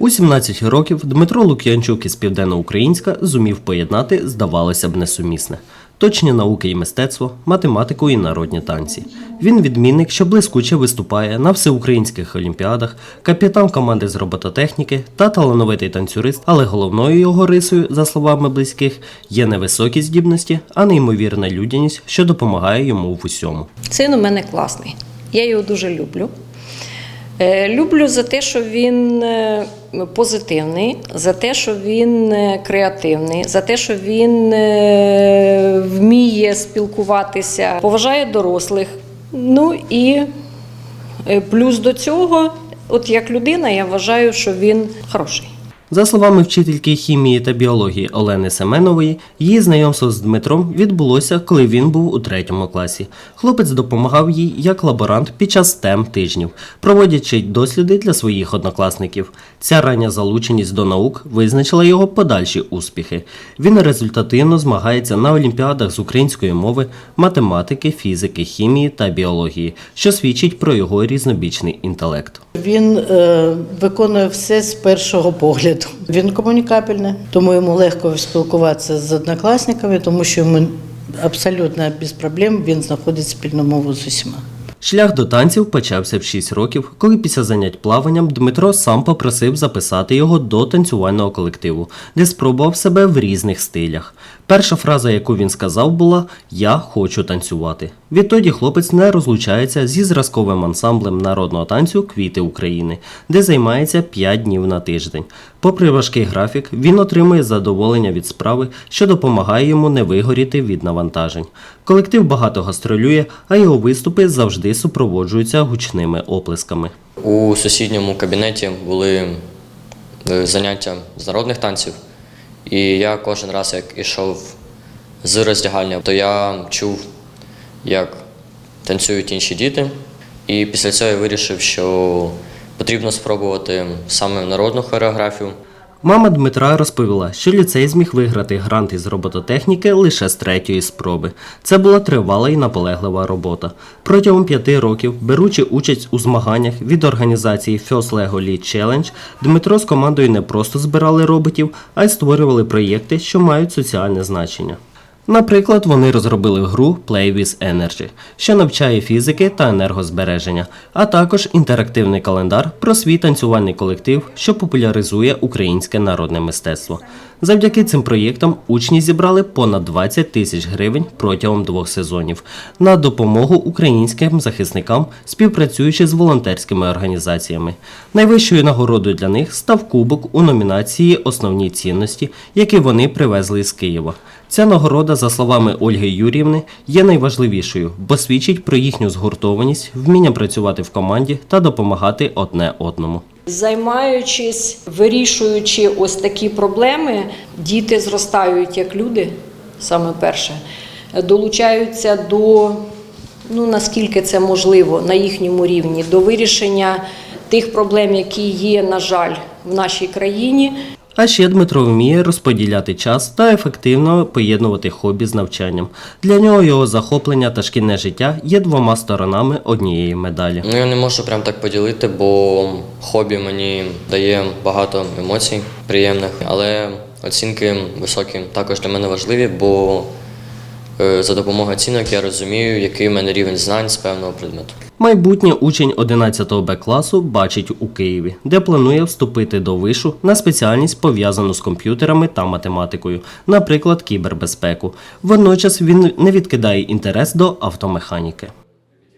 У 17 років Дмитро Лук'янчук із Південноукраїнська зумів поєднати, здавалося б, несумісне. Точні науки і мистецтво, математику і народні танці. Він відмінник, що блискуче виступає на всеукраїнських олімпіадах, капітан команди з робототехніки та талановитий танцюрист, але головною його рисою, за словами близьких, є не високі здібності, а неймовірна людяність, що допомагає йому в усьому. Син у мене класний. Я його дуже люблю. Е, Люблю за те, що він е, позитивний, за те, що він е, креативний, за те, що він вміє спілкуватися, поважає дорослих. Ну і плюс до цього, от як людина, я вважаю, що він хороший. За словами вчительки хімії та біології Олени Семенової, її знайомство з Дмитром відбулося, коли він був у третьому класі. Хлопець допомагав їй як лаборант під час STEM тижнів, проводячи досліди для своїх однокласників. Ця рання залученість до наук визначила його подальші успіхи. Він результативно змагається на олімпіадах з української мови, математики, фізики, хімії та біології, що свідчить про його різнобічний інтелект. Він е, виконує все з першого погляду. Він комунікабельний, тому йому легко спілкуватися з однокласниками, тому що йому абсолютно без проблем він знаходить спільну мову з усіма. Шлях до танців почався в 6 років, коли після занять плаванням Дмитро сам попросив записати його до танцювального колективу, де спробував себе в різних стилях. Перша фраза, яку він сказав, була Я хочу танцювати. Відтоді хлопець не розлучається зі зразковим ансамблем народного танцю Квіти України, де займається 5 днів на тиждень. Попри важкий графік, він отримує задоволення від справи, що допомагає йому не вигоріти від навантажень. Колектив багато гастролює, а його виступи завжди супроводжуються гучними оплесками. У сусідньому кабінеті були е, заняття з народних танців, і я кожен раз, як ішов з роздягальня, то я чув, як танцюють інші діти. І після цього я вирішив, що потрібно спробувати саме народну хореографію. Мама Дмитра розповіла, що ліцей зміг виграти грант із робототехніки лише з третьої спроби. Це була тривала і наполеглива робота. Протягом п'яти років, беручи участь у змаганнях від організації First Lego Lead Challenge, Дмитро з командою не просто збирали роботів, а й створювали проєкти, що мають соціальне значення. Наприклад, вони розробили гру Play with Energy, що навчає фізики та енергозбереження, а також інтерактивний календар про свій танцювальний колектив, що популяризує українське народне мистецтво. Завдяки цим проєктам учні зібрали понад 20 тисяч гривень протягом двох сезонів на допомогу українським захисникам, співпрацюючи з волонтерськими організаціями. Найвищою нагородою для них став кубок у номінації Основні цінності, які вони привезли з Києва. Ця нагорода, за словами Ольги Юріївни, є найважливішою, бо свідчить про їхню згуртованість, вміння працювати в команді та допомагати одне одному. Займаючись, вирішуючи ось такі проблеми, діти зростають як люди, саме перше, долучаються до, ну наскільки це можливо, на їхньому рівні, до вирішення тих проблем, які є, на жаль, в нашій країні. А ще Дмитро вміє розподіляти час та ефективно поєднувати хобі з навчанням. Для нього його захоплення та шкільне життя є двома сторонами однієї медалі. Ну, я не можу прям так поділити, бо хобі мені дає багато емоцій приємних, але оцінки високі також для мене важливі, бо за допомогою оцінок я розумію, який в мене рівень знань з певного предмету. Майбутнє учень 11 Б класу бачить у Києві, де планує вступити до вишу на спеціальність пов'язану з комп'ютерами та математикою, наприклад, кібербезпеку. Водночас він не відкидає інтерес до автомеханіки.